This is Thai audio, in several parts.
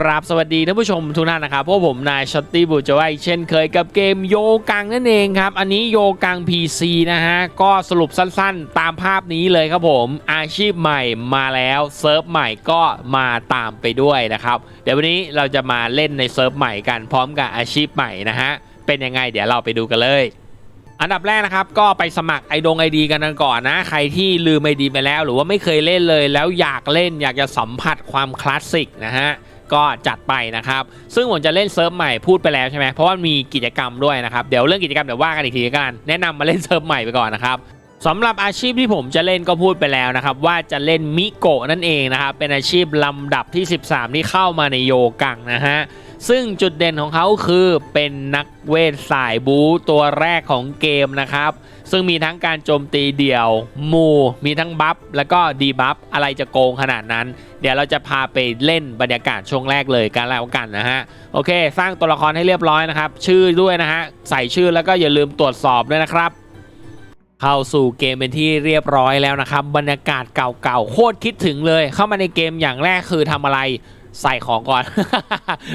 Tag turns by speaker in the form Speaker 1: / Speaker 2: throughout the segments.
Speaker 1: กราบสวัสดีท่านผู้ชมทุกท่านนะครับพวกผมนายช็อตตี้บูจไวเช่นเคยกับเกมโยกังนั่นเองครับ อันนี้โยกัง PC นะฮะ ก็สรุปสั้นๆ ตามภาพนี้เลยครับผม อาชีพใหม่มาแล้วเซิร์ฟใหม่ก็มาตามไปด้วยนะครับ เดี๋ยววันนี้เราจะมาเล่นในเซิร์ฟใหม่กันพร้อมกับอาชีพใหม่นะฮะ เป็นยังไงเดี๋ยวเราไปดูกันเลยอันดับแรกนะครับก็ไปสมัครไอดงไอดีกันก่อนนะ ใครที่ลืมไอดีไปแล้ว หรือว่าไม่เคยเล่นเลยแล้วอยากเล่นอยากจะสัมผัสความคลาสสิกนะฮะ ก็จัดไปนะครับ ซึ่งผมจะเล่นเซิร์ฟใหม่พูดไปแล้วใช่ไหมเพราะว่ามีกิจกรรมด้วยนะครับ เดี๋ยวเรื่องกิจกรรมเดี๋ยวว่ากันอีกทีกัน แนะนำมาเล่นเซิร์ฟใหม่ไปก่อนนะครับสำหรับอาชีพที่ผมจะเล่นก็พูดไปแล้วนะครับว่าจะเล่นมิโกะนั่นเองนะครับเป็นอาชีพลำดับที่ 13 ที่เข้ามาในโยกังนะฮะซึ่งจุดเด่นของเขาคือเป็นนักเวทสายบูตัวแรกของเกมนะครับ ซึ่งมีทั้งการโจมตีเดี่ยวหมูมีทั้งบัฟแล้วก็ดีบัฟอะไรจะโกงขนาดนั้น เดี๋ยวเราจะพาไปเล่นบรรยากาศช่วงแรกเลยกันแล้วกันนะฮะโอเค สร้างตัวละครให้เรียบร้อยนะครับ ชื่อด้วยนะฮะใส่ชื่อแล้วก็อย่าลืมตรวจสอบด้วยนะครับเข้าสู่เกมเป็นที่เรียบร้อยแล้วนะครับ บรรยากาศเก่าๆ โคตรคิดถึงเลย เข้ามาในเกมอย่างแรกคือทำอะไร ใส่ของก่อน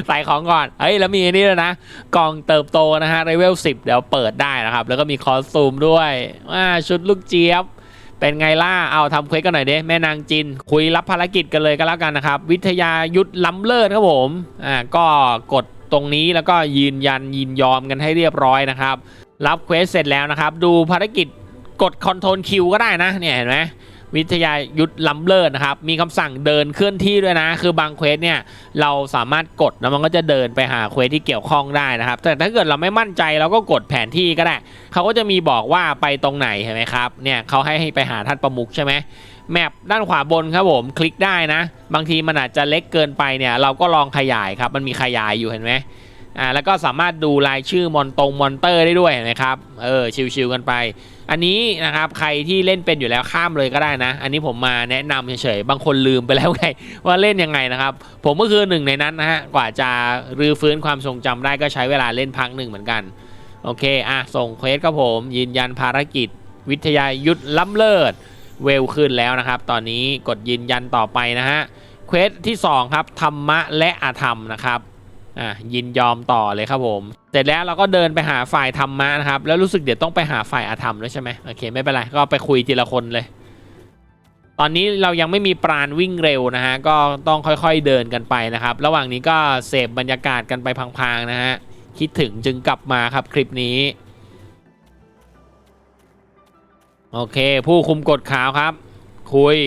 Speaker 1: ใส่ของก่อน เฮ้ย แล้วมีนนี่ด้วยนะ กล่องเติบโตนะฮะเลเวล10 เดี๋ยวเปิดได้นะครับ แล้วก็มีคอสตูมด้วยอ่าชุดลูกเจี๊ยบ เป็นไงล่ะ เอาทำเควสกันหน่อยเด้แม่นางจิน คุยรับภารกิจกันเลยก็แล้วกันนะครับ วิทยายุทธล้ำเลิศครับผม อ่า ก็กดตรงนี้แล้วก็ยืนยันยินยอมกันให้เรียบร้อยนะครับ รับเควสเสร็จแล้วนะครับ ดูภารกิจกดคอนโทรลคิวก็ได้นะ เนี่ยเห็นไหม วิทยายุทธล้ำเลิศนะครับ มีคำสั่งเดินเคลื่อนที่ด้วยนะ คือบางเควสเนี่ยเราสามารถกดแล้วมันก็จะเดินไปหาเควสที่เกี่ยวข้องได้นะครับ แต่ถ้าเกิดเราไม่มั่นใจเราก็กดแผนที่ก็ได้ เขาก็จะมีบอกว่าไปตรงไหนเห็นไหมครับ เนี่ยเขาให้ให้ไปหาท่านประมุขใช่ไหมแมปด้านขวาบนครับผมคลิกได้นะ บางทีมันอาจจะเล็กเกินไปเนี่ยเราก็ลองขยายครับ มันมีขยายอยู่เห็นไหม อ่าแล้วก็สามารถดูรายชื่อมอนตรงมอนเตอร์ได้ด้วยนไหมครับเออชิวๆกันไป อันนี้นะครับใครที่เล่นเป็นอยู่แล้วข้ามเลยก็ได้นะ อันนี้ผมมาแนะนำเฉยๆบางคนลืมไปแล้วไงว่าเล่นยังไงนะครับ ผมก็คือหนึ่งในนั้นนะฮะกว่าจะรื้อฟื้นความทรงจำได้ก็ใช้เวลาเล่นพักหนึ่งเหมือนกันโอเคอะส่งเควสครับผมยืนยันภารกิจ วิทยายุทธล้ำเลิศเวลขึ้นแล้วนะครับ ตอนนี้กดยืนยันต่อไปนะฮะเควสที่ 2 ครับธรรมะและอาธรรมนะครับ อะยินยอมต่อเลยครับผมเสร็จแล้วเราก็เดินไปหาฝ่ายธรรมะนะครับ แล้วรู้สึกเดี๋ยวต้องไปหาฝ่ายอาธรรมด้วยใช่ไหมโอเคไม่เป็นไรก็ไปคุยทีละคนเลย ตอนนี้เรายังไม่มีปราณวิ่งเร็วนะฮะก็ต้องค่อยๆเดินกันไปนะครับ ระหว่างนี้ก็เสพบรรยากาศกันไปพังๆนะฮะคิดถึงจึงกลับมาครับคลิปนี้โอเค ผู้คุมกฎขาวครับ คุย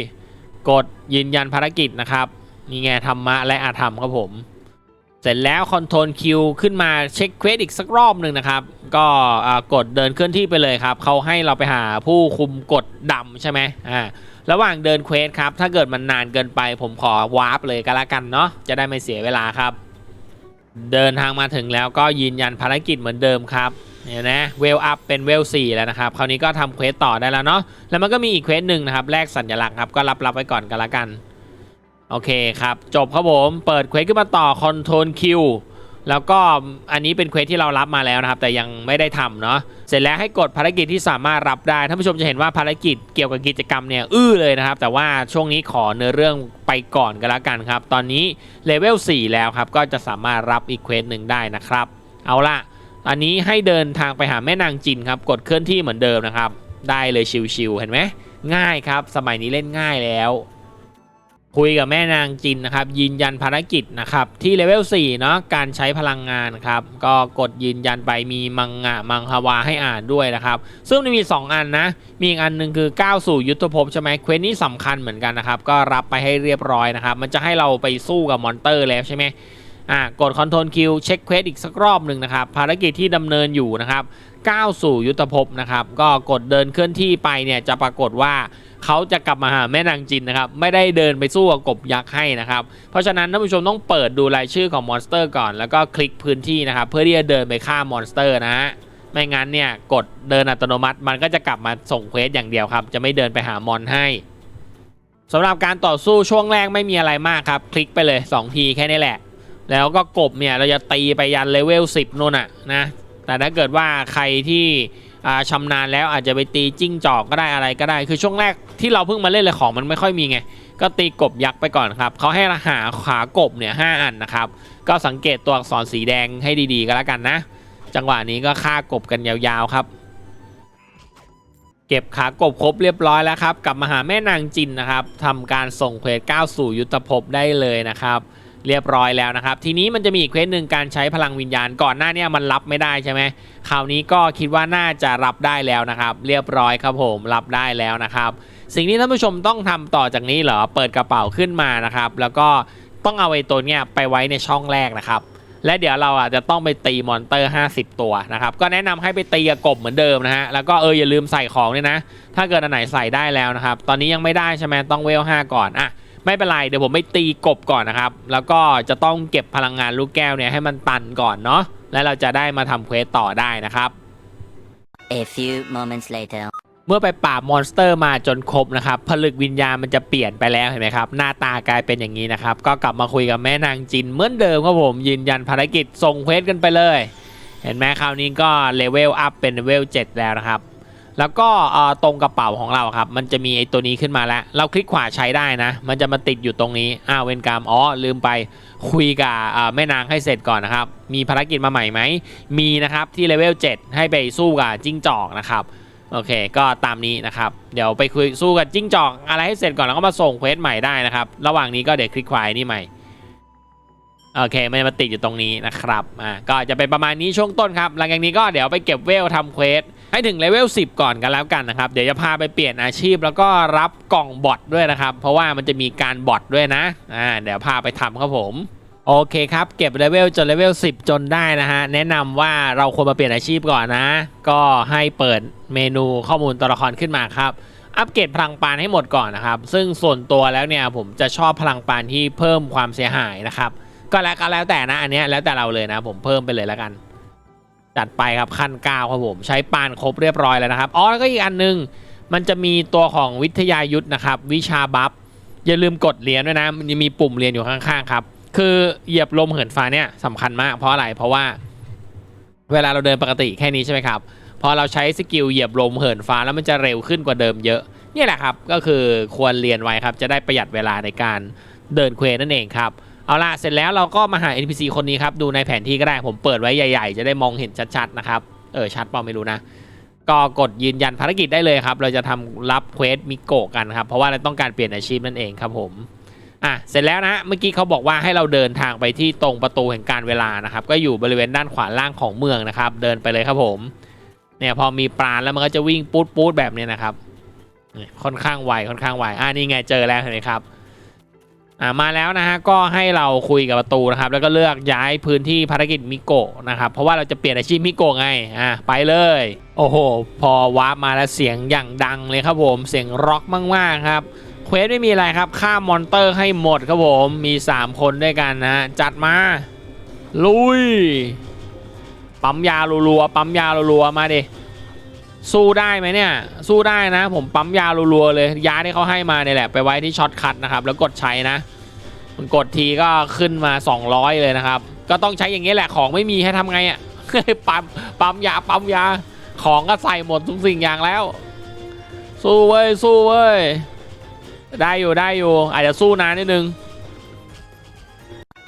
Speaker 1: กดยืนยันภารกิจนะครับนี่ไงธรรมะและอาธรรมครับผม เสร็จแล้วคอนโทรลคิวขึ้นมาเช็คเควสอีกสักรอบหนึ่งนะครับ ก็กดเดินเคลื่อนที่ไปเลยครับเขาให้เราไปหาผู้คุมกฎดำใช่ไหมอ่าระหว่างเดินเควสครับ ถ้าเกิดมันนานเกินไปผมขอวาร์ปเลยก็แล้วกันเนาะจะได้ไม่เสียเวลาครับ เดินทางมาถึงแล้วก็ยืนยันภารกิจเหมือนเดิมครับเนี่ยนะเวลอัพเป็นเวล4แล้วนะครับ คราวนี้ก็ทำเควสต่อได้แล้วเนาะแล้วมันก็มีอีกเควสหนึ่งนะครับแลกสัญลักษณ์ครับก็รับรับไว้ก่อนก็แล้วกัน โอเคครับ จบครับผมเปิดเควสขึ้นมาต่อ Control Q แล้วก็อันนี้เป็นเควสที่เรารับมาแล้วนะครับ แต่ยังไม่ได้ทำเนาะเสร็จแล้วให้กดภารกิจที่สามารถรับได้ท่านผู้ชมจะเห็นว่าภารกิจเกี่ยวกับกิจกรรมเนี่ยอื้อเลยนะครับ แต่ว่าช่วงนี้ขอเนื้อเรื่องไปก่อนก็แล้วกันครับ ตอนนี้เลเวล4แล้วครับ ก็จะสามารถรับอีกเควสหนึ่งได้นะครับ เอาละอันนี้ให้เดินทางไปหาแม่นางจินครับ กดเคลื่อนที่เหมือนเดิมนะครับ ได้เลยชิวๆเห็นไหมง่ายครับ สมัยนี้เล่นง่ายแล้ว คุยกับแม่นางจินนะครับ ยืนยันภารกิจนะครับ ที่เลเวล4เนาะการใช้พลังงานครับ ก็กดยืนยันไปมีมังงะมังฮวาให้อ่านด้วยนะครับ ซึ่งมันมี 2 อันนะ มีอีกอันหนึ่งคือก้าวสู่ยุทธภพใช่ไหมเควสนี้สำคัญเหมือนกันนะครับ ก็รับไปให้เรียบร้อยนะครับ มันจะให้เราไปสู้กับมอนเตอร์แล้วใช่ไหม อ่ากดคอนโทรลคิวเช็คเควสอีกสักรอบหนึ่งนะครับภารกิจที่ดำเนินอยู่นะครับก้าวสู่ยุทธภพนะครับก็กดเดินเคลื่อนที่ไปเนี่ยจะปรากฏว่าเขาจะกลับมาหาแม่นางจินนะครับไม่ได้เดินไปสู้กับกบยักษ์ให้นะครับเพราะฉะนั้นท่านผู้ชมต้องเปิดดูรายชื่อของมอนสเตอร์ก่อนแล้วก็คลิกพื้นที่นะครับเพื่อที่จะเดินไปฆ่ามอนสเตอร์นะฮะไม่งั้นเนี่ยกดเดินอัตโนมัติมันก็จะกลับมาส่งเควสอย่างเดียวครับ จะไม่เดินไปหามอนให้สำหรับการต่อสู้ช่วงแรกไม่มีอะไรมากครับ คลิกไปเลย 2 ทีแค่นี้แหละ แล้วก็กบเนี่ยเราจะตีไปยันเลเวล 10นู่นน่ะนะ แต่ถ้าเกิดว่าใครที่อาชำนาญแล้วอาจจะไปตีจิ้งจอกก็ได้อะไรก็ได้ คือช่วงแรกที่เราเพิ่งมาเล่นเลยของมันไม่ค่อยมีไง ก็ตีกบยักษ์ไปก่อนครับ เขาให้หาขากบเนี่ยห้าอันนะครับ ก็สังเกตตัวอักษรสีแดงให้ดีๆก็แล้วกันนะ จังหวะนี้ก็ฆ่ากบกันยาวๆครับ เก็บขากบครบเรียบร้อยแล้วครับ กลับมาหาแม่นางจินนะครับทำการส่งเควสก้าวสู่ยุทธภพได้เลยนะครับ เรียบร้อยแล้วนะครับ ทีนี้มันจะมีอีกเควสหนึ่งการใช้พลังวิญญาณก่อนหน้าเนี้มันรับไม่ได้ใช่ไหมคราวนี้ก็คิดว่าน่าจะรับได้แล้วนะครับ เรียบร้อยครับผมรับได้แล้วนะครับ สิ่งที่ท่านผู้ชมต้องทำต่อจากนี้เหรอเปิดกระเป๋าขึ้นมานะครับ แล้วก็ต้องเอาไอ้ตัวเนี้ยไปไว้ในช่องแรกนะครับและเดี๋ยวเราอะจะต้องไปตีมอนเตอร์ 50 ตัวนะครับ ก็แนะนำให้ไปตีกบกบเหมือนเดิมนะฮะ แล้วก็เอออย่าลืมใส่ของด้วยนะ ถ้าเกิดอันไหนใส่ได้แล้วนะครับ ตอนนี้ยังไม่ได้ใช่ไหมต้องเวล 5 ก่อน อะ ไม่เป็นไรเดี๋ยวผมไปตีกบก่อนนะครับ แล้วก็จะต้องเก็บพลังงานลูกแก้วเนี่ยให้มันตันก่อนเนาะแล้วเราจะได้มาทำเควสต่อได้นะครับ
Speaker 2: A few moments later.
Speaker 1: เมื่อไปปราบมอนสเตอร์มาจนครบนะครับ ผลึกวิญญาณมันจะเปลี่ยนไปแล้วเห็นไหมครับ หน้าตากลายเป็นอย่างนี้นะครับ ก็กลับมาคุยกับแม่นางจินเหมือนเดิมครับผม ยืนยันภารกิจส่งเควสกันไปเลย เห็นไหมคราวนี้ก็เลเวลอัพเป็นเลเวล7แล้วนะครับ แล้วก็ตรงกระเป๋าของเราครับ มันจะมีไอ้ตัวนี้ขึ้นมาแล้ว เราคลิกขวาใช้ได้นะ มันจะมาติดอยู่ตรงนี้อ้าวเวนกรรมอ๋อลืมไปคุยกับแม่นางให้เสร็จก่อนนะครับ มีภารกิจมาใหม่ไหม มีนะครับที่เลเวล7 ให้ไปสู้กับจิ้งจอกนะครับโอเค ก็ตามนี้นะครับ เดี๋ยวไปคุยสู้กับจิ้งจอกอะไรให้เสร็จก่อนแล้วก็มาส่งเควสใหม่ได้นะครับ ระหว่างนี้ก็เดี๋ยวคลิกควายนี่ใหม่ โอเค มันจะมาติดอยู่ตรงนี้นะครับ อ่า ก็จะเป็นประมาณนี้ช่วงต้นครับ หลังจากนี้ก็เดี๋ยวไปเก็บเวลทำเควส ให้ถึงเลเวล10 ก่อนกันแล้วกันนะครับ เดี๋ยวจะพาไปเปลี่ยนอาชีพแล้วก็รับกล่องบอทด้วยนะครับ เพราะว่ามันจะมีการบอทด้วยนะอ่าเดี๋ยวพาไปทำครับผมโอเคครับ เก็บเลเวลจนเลเวล10 จนได้นะฮะ แนะนำว่าเราควรมาเปลี่ยนอาชีพก่อนนะ ก็ให้เปิดเมนูข้อมูลตัวละครขึ้นมาครับ อัปเกรดพลังปานให้หมดก่อนนะครับ ซึ่งส่วนตัวแล้วเนี่ยผมจะชอบพลังปานที่เพิ่มความเสียหายนะครับ ก็แล้วก็แล้วแต่นะอันนี้แล้วแต่เราเลยนะ ผมเพิ่มไปเลยแล้วกัน จัดไปครับขั้นเก้าครับผมใช้ปานครบเรียบร้อยแล้วนะครับอ๋อแล้วก็อีกอันนึง มันจะมีตัวของวิทยายุทธนะครับ วิชาบัฟอย่าลืมกดเรียญด้วยนะมันจะมีปุ่มเรียญอยู่ข้างๆครับคือเหยียบลมเหินฟ้าเนี่ยสำคัญมาก เพราะอะไรเพราะว่า เวลาเราเดินปกติแค่นี้ใช่ไหมครับพอเราใช้สกิลเหยียบลมเหินฟ้าแล้วมันจะเร็วขึ้นกว่าเดิมเยอะนี่แหละครับก็คือควรเรียนไว้ครับจะได้ประหยัดเวลาในการเดินเควนั่นเองครับ เอาล่ะ เสร็จแล้วเราก็มาหา NPC คนนี้ครับ ดูในแผนที่ก็ได้ผมเปิดไว้ใหญ่ ๆ จะได้มองเห็นชัดๆนะครับ เออ ชัดเปล่าไม่รู้นะ ก็กดยืนยันภารกิจได้เลยครับ เราจะทำรับเควสมิโกะกันครับ เพราะว่าเราต้องการเปลี่ยนอาชีพนั่นเองครับผมอะเสร็จแล้วนะเมื่อกี้เขาบอกว่าให้เราเดินทางไปที่ตรงประตูแห่งการเวลานะครับ ก็อยู่บริเวณด้านขวาล่างของเมืองนะครับ เดินไปเลยครับผมเนี่ยพอมีปราแล้วมันก็จะวิ่งปูดปูดๆแบบนี้นะครับค่อนข้างไวค่อนข้างไวอ่านี่ไงเจอแล้วเห็นไหมครับ อ่ามาแล้วนะฮะก็ให้เราคุยกับประตูนะครับ แล้วก็เลือกย้ายพื้นที่ภารกิจมิโกะนะครับ เพราะว่าเราจะเปลี่ยนอาชีพมิโกะไงอ่าไปเลย โอ้โห พอวาร์ปมาแล้วเสียงอย่างดังเลยครับผมเสียงร็อกมากๆครับเควสไม่มีอะไรครับฆ่ามอนเตอร์ให้หมดครับผมมี 3 คนด้วยกันนะฮะจัดมา ลุย ปั๊มยารัวๆปั๊มยารัวๆมาดิ สู้ได้ไหมเนี่ย สู้ได้นะ ผมปั๊มยารัวๆเลยยาที่เขาให้มาเนี่ยแหละ ไปไว้ที่ช็อตคัทนะครับ แล้วกดใช้นะมันกดทีก็ขึ้นมา 200 เลยนะครับ ก็ต้องใช้อย่างนี้แหละของไม่มีให้ทำไงอะ่ะปั๊มปั๊มยาปั๊มยาของก็ใส่หมดทุกสิ่งอย่างแล้ว สู้เว้ยสู้เว้ยได้อยู่ได้อยู่ อาจจะสู้นานนิดนึง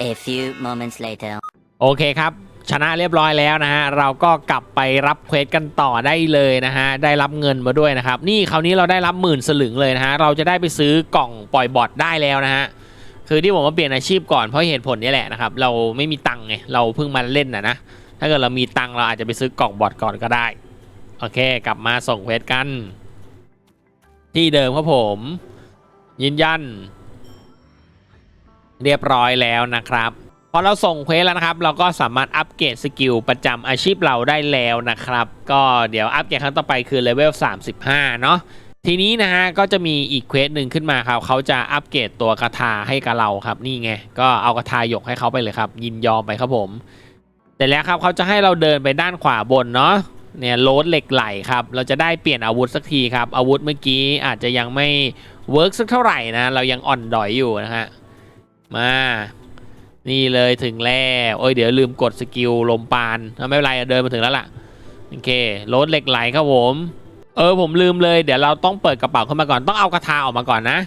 Speaker 2: A few moments later.
Speaker 1: โอเคครับ ชนะเรียบร้อยแล้วนะฮะเราก็กลับไปรับเควสกันต่อได้เลยนะฮะได้รับเงินมาด้วยนะครับนี่คราวนี้เราได้รับหมื่นสลึงเลยนะฮะเราจะได้ไปซื้อกล่องปล่อยบอทได้แล้วนะฮะคือที่ผมมาเปลี่ยนอาชีพก่อนเพราะเหตุผลนี้แหละนะครับเราไม่มีตังค์ไงเราเพิ่งมาเล่นนะนะถ้าเกิดเรามีตังค์เราอาจจะไปซื้อกล่องบอทก่อนก็ได้โอเค กลับมาส่งเควสกัน ที่เดิมครับผม ยืนยัน เรียบร้อยแล้วนะครับ อเราส่งเควสแล้วนะครับ เราก็สามารถอัปเกรดสกิลประจำอาชีพเราได้แล้วนะครับ ก็เดี๋ยวอัปเกรดครั้งต่อไปคือเลเวล35 เนาะทีนี้นะฮะก็จะมีอีกเควสหนึ่งขึ้นมาครับเขาจะอัปเกรดตัวคาถาให้กับเราครับนี่ไงก็เอาคาถาหยกให้เขาไปเลยครับ ยินยอมไปครับผมแต่แล้วครับเขาจะให้เราเดินไปด้านขวาบนเนาะเนี่ยโลดเหล็กไหลครับ เราจะได้เปลี่ยนอาวุธสักทีครับ อาวุธเมื่อกี้อาจจะยังไม่เวิร์กสักเท่าไหร่นะ เรายังอ่อนดอยอยู่นะฮะมา นี่เลยถึงแล้วโอ้ยเดี๋ยวลืมกดสกิลลมปานไม่เป็นไรเดินมาถึงแล้วล่ะโอเครถเหล็กไหลครับผมเออผมลืมเลยเดี๋ยวเราต้องเปิดกระเป๋าขึ้นมาก่อนต้องเอากระทาออกมาก่อนนะ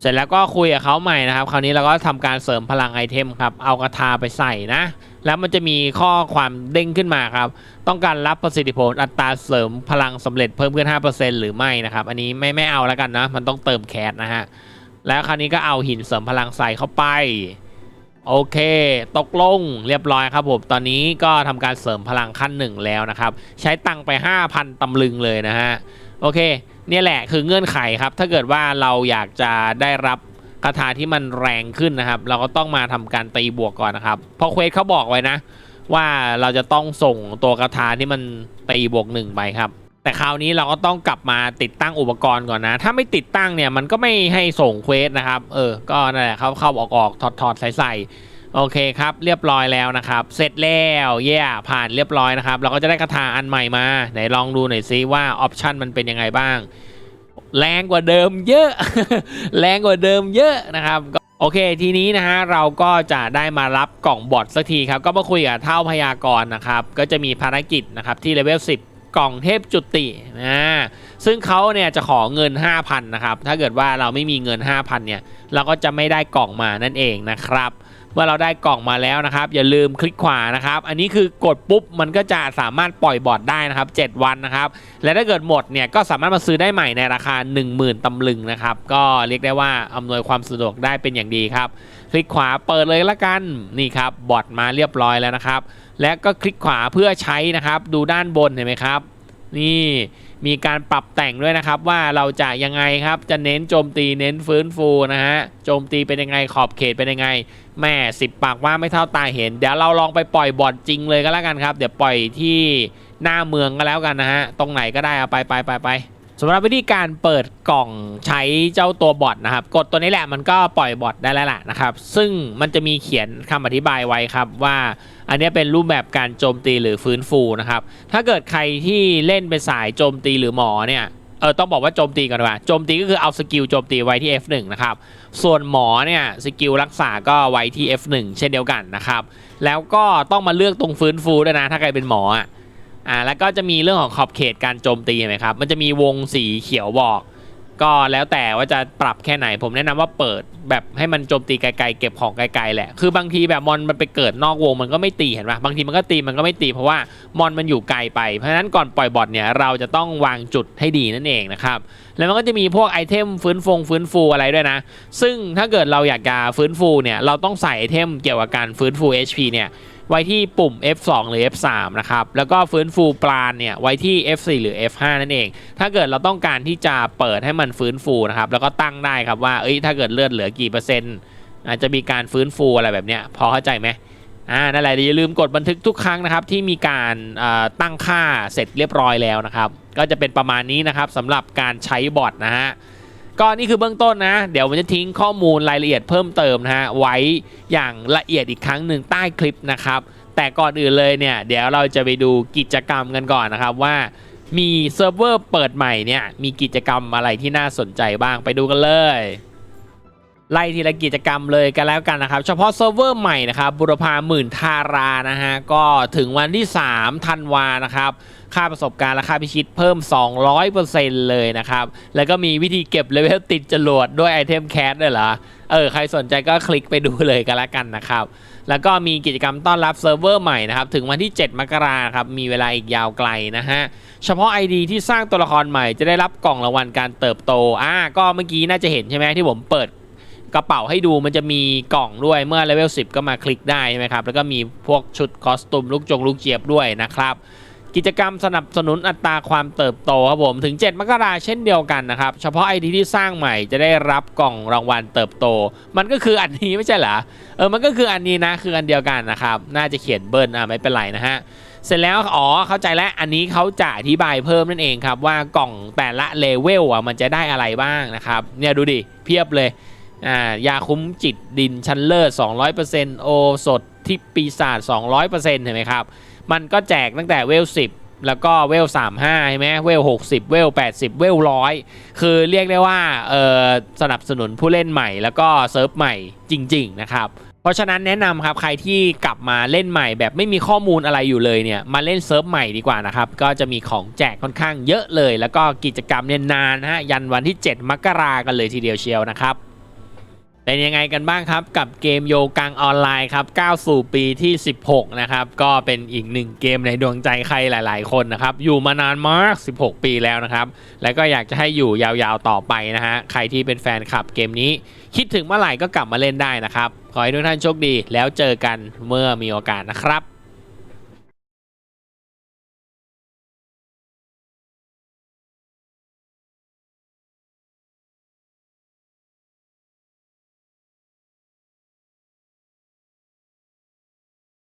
Speaker 1: เสร็จแล้วก็คุยกับเขาใหม่นะครับ คราวนี้เราก็ทำการเสริมพลังไอเทมครับเอากระทาไปใส่นะ แล้วมันจะมีข้อความเด้งขึ้นมาครับ ต้องการรับประสิทธิผลอัตราเสริมพลังสำเร็จเพิ่มขึ้น 5%หรือไม่นะครับ อันนี้ไม่ไม่เอาแล้วกันนะ มันต้องเติมแคสนะฮะแล้วคราวนี้ก็เอาหินเสริมพลังใส่เข้าไป โอเค ตกลงเรียบร้อยครับผม ตอนนี้ก็ทำการเสริมพลังขั้นหนึ่งแล้วนะครับ ใช้ตังไป 5,000 ตำลึงเลยนะฮะ โอเค เนี่ยแหละคือเงื่อนไขครับ ถ้าเกิดว่าเราอยากจะได้รับคาถาที่มันแรงขึ้นนะครับ เราก็ต้องมาทำการตีบวกก่อนนะครับ เพราะเควสเขาบอกไว้นะ ว่าเราจะต้องส่งตัวคาถาที่มันตีบวกหนึ่งไปครับ แต่คราวนี้เราก็ต้องกลับมาติดตั้งอุปกรณ์ก่อนนะ ถ้าไม่ติดตั้งเนี่ยมันก็ไม่ให้ส่งเควสนะครับ เออ ก็นั่นแหละเขาเข้าออกออกถอดถอดใส่ใส่โอเคครับ เรียบร้อยแล้วนะครับ เสร็จแล้วเย่ผ่านเรียบร้อยนะครับ เราก็จะได้คาถาอันใหม่มาไหนลองดูหน่อยซิว่าออปชันมันเป็นยังไงบ้าง แรงกว่าเดิมเยอะ แรงกว่าเดิมเยอะนะครับก็โอเค ทีนี้นะฮะเราก็จะได้มารับกล่องบอทสักทีครับ ก็มาคุยกับเท่าพยากรณ์นะครับ ก็จะมีภารกิจนะครับที่เลเวล10 กล่องเทพจุตินะซึ่งเขาเนี่ยจะขอเงิน 5,000 นะครับ ถ้าเกิดว่าเราไม่มีเงิน 5,000 เนี่ย เราก็จะไม่ได้กล่องมานั่นเองนะครับ เมื่อเราได้กล่องมาแล้วนะครับ อย่าลืมคลิกขวานะครับ อันนี้คือกดปุ๊บมันก็จะสามารถปล่อยบอทได้นะครับ 7 วันนะครับ และถ้าเกิดหมดเนี่ยก็สามารถมาซื้อได้ใหม่ในราคา 10,000 ตำลึงนะครับ ก็เรียกได้ว่าอำนวยความสะดวกได้เป็นอย่างดีครับ คลิกขวาเปิดเลยละกันนี่ครับบอทมาเรียบร้อยแล้วนะครับ และก็คลิกขวาเพื่อใช้นะครับ ดูด้านบนเห็นไหมครับ นี่มีการปรับแต่งด้วยนะครับว่าเราจะยังไงครับจะเน้นโจมตีเน้นฟื้นฟูนะฮะโจมตีเป็นยังไงขอบเขตเป็นยังไงแม่สิบปากว่าไม่เท่าตาเห็น เดี๋ยวเราลองไปปล่อยบอทจริงเลยก็แล้วกันครับ เดี๋ยวปล่อยที่หน้าเมืองก็แล้วกันนะฮะตรงไหนก็ได้เอาไปไปไปไป สำหรับวิธีการเปิดกล่องใช้เจ้าตัวบอทนะครับ กดตัวนี้แหละมันก็ปล่อยบอทได้แล้วแหละนะครับ ซึ่งมันจะมีเขียนคำอธิบายไว้ครับว่า อันนี้เป็นรูปแบบการโจมตีหรือฟื้นฟูนะครับ ถ้าเกิดใครที่เล่นเป็นสายโจมตีหรือหมอเนี่ยเออต้องบอกว่าโจมตีก่อนว่าโจมตีก็คือเอาสกิลโจมตีไว้ที่ F1 นะครับ ส่วนหมอเนี่ยสกิลรักษาก็ไว้ที่ F1 เช่นเดียวกันนะครับ แล้วก็ต้องมาเลือกตรงฟื้นฟูด้วยนะ ถ้าใครเป็นหมออะ อ่าแล้วก็จะมีเรื่องของขอบเขตการโจมตีไหมครับ มันจะมีวงสีเขียวบอก ก็แล้วแต่ว่าจะปรับแค่ไหน ผมแนะนำว่าเปิดแบบให้มันโจมตีไกลๆเก็บของไกลๆแหละ คือบางทีแบบมอนมันไปเกิดนอกวงมันก็ไม่ตีเห็นปะบางทีมันก็ตีมันก็ไม่ตีเพราะว่ามอนมันอยู่ไกลไป เพราะฉะนั้นก่อนปล่อยบอทเนี่ยเราจะต้องวางจุดให้ดีนั่นเองนะครับ แล้วมันก็จะมีพวกไอเทมฟื้นฟงฟื้นฟูอะไรด้วยนะ ซึ่งถ้าเกิดเราอยากจะฟื้นฟูเนี่ยเราต้องใส่ไอเทมเกี่ยวกับการฟื้นฟู HP เนี่ย ไว้ที่ปุ่ม F2 หรือ F3 นะครับ แล้วก็ฟื้นฟูปราณเนี่ยไว้ที่ F4 หรือ F5 นั่นเอง ถ้าเกิดเราต้องการที่จะเปิดให้มันฟื้นฟูนะครับ แล้วก็ตั้งได้ครับว่า เอ้ย ถ้าเกิดเลือดเหลือกี่เปอร์เซ็นต์ อาจจะมีการฟื้นฟูอะไรแบบเนี้ย พอเข้าใจไหมอ่า นั่นแหละอย่าลืมกดบันทึกทุกครั้งนะครับที่มีการตั้งค่าเสร็จเรียบร้อยแล้วนะครับ ก็จะเป็นประมาณนี้นะครับสำหรับการใช้บอทนะฮะ ก็นี่คือเบื้องต้นนะ เดี๋ยวมันจะทิ้งข้อมูลรายละเอียดเพิ่มเติมนะฮะไว้อย่างละเอียดอีกครั้งหนึ่งใต้คลิปนะครับ แต่ก่อนอื่นเลยเนี่ย เดี๋ยวเราจะไปดูกิจกรรมกันก่อนนะครับว่ามีเซิร์ฟเวอร์เปิดใหม่เนี่ยมีกิจกรรมอะไรที่น่าสนใจบ้างไปดูกันเลยไล่ทีละกิจกรรมเลยกันแล้วกันนะครับ เฉพาะเซิร์ฟเวอร์ใหม่นะครับบุรพาหมื่นทารานะฮะก็ถึงวันที่ 3 ธันวานะครับ ค่าประสบการณ์และค่าพิชิตเพิ่ม 200%เลยนะครับ แล้วก็มีวิธีเก็บเลเวลติดจรวดด้วยไอเทมแคสด้วยเหรอ เออ ใครสนใจก็คลิกไปดูเลยกันแล้วกันนะครับ แล้วก็มีกิจกรรมต้อนรับเซิร์ฟเวอร์ใหม่นะครับ ถึงวันที่ 7 มกราครับ มีเวลาอีกยาวไกลนะฮะ เฉพาะ ID ที่สร้างตัวละครใหม่จะได้รับกล่องรางวัลการเติบโต อ่า ก็เมื่อกี้น่าจะเห็นใช่ไหมที่ผมเปิดกระเป๋าให้ดูมันจะมีกล่องด้วยเมื่อเลเวล10 ก็มาคลิกได้ใช่ไหมครับ แล้วก็มีพวกชุดคอสตูมลูกจงลูกเจี๊ยบด้วยนะครับ กิจกรรมสนับสนุนอัตราความเติบโตครับผมถึง 7 มกราเช่นเดียวกันนะครับ เฉพาะไอทีที่สร้างใหม่จะได้รับกล่องรางวัลเติบโต มันก็คืออันนี้ไม่ใช่เหรอเออมันก็คืออันนี้นะคืออันเดียวกันนะครับ น่าจะเขียนเบิ้ลอะไม่เป็นไรนะฮะเสร็จแล้วอ๋อเข้าใจแล้วอันนี้เขาจะอธิบายเพิ่มนั่นเองครับ ว่ากล่องแต่ละเลเวลอะมันจะได้อะไรบ้างนะครับเนี่ยดูดิเพียบเลยอ่ายาคุ้มจิตดินชั้นเลิศ200%โอสดทิพปีศาจ200%เห็นไหมครับ มันก็แจกตั้งแต่เวล10แล้วก็เวล35ใช่ไหมเวล60เวล80เวล100คือเรียกได้ว่าเออสนับสนุนผู้เล่นใหม่แล้วก็เซิร์ฟใหม่จริง ๆ นะครับ เพราะฉะนั้นแนะนำครับใครที่กลับมาเล่นใหม่แบบไม่มีข้อมูลอะไรอยู่เลยเนี่ยมาเล่นเซิร์ฟใหม่ดีกว่านะครับ ก็จะมีของแจกค่อนข้างเยอะเลย แล้วก็กิจกรรมเนี่ยนานฮะยันวันที่ 7 มกรากันเลยทีเดียวเชียวนะครับ เป็นยังไงกันบ้างครับกับเกมโยกังออนไลน์ครับก้าวสู่ปีที่ 16 นะครับ ก็เป็นอีกหนึ่งเกมในดวงใจใครหลาย ๆ คนนะครับ อยู่มานานมาก 16 ปีแล้วนะครับ แล้วก็อยากจะให้อยู่ยาวๆต่อไปนะฮะ ใครที่เป็นแฟนคลับเกมนี้ คิดถึงเมื่อไหร่ก็กลับมาเล่นได้นะครับ ขอให้ทุกท่านโชคดีแล้วเจอกันเมื่อมีโอกาสนะครับ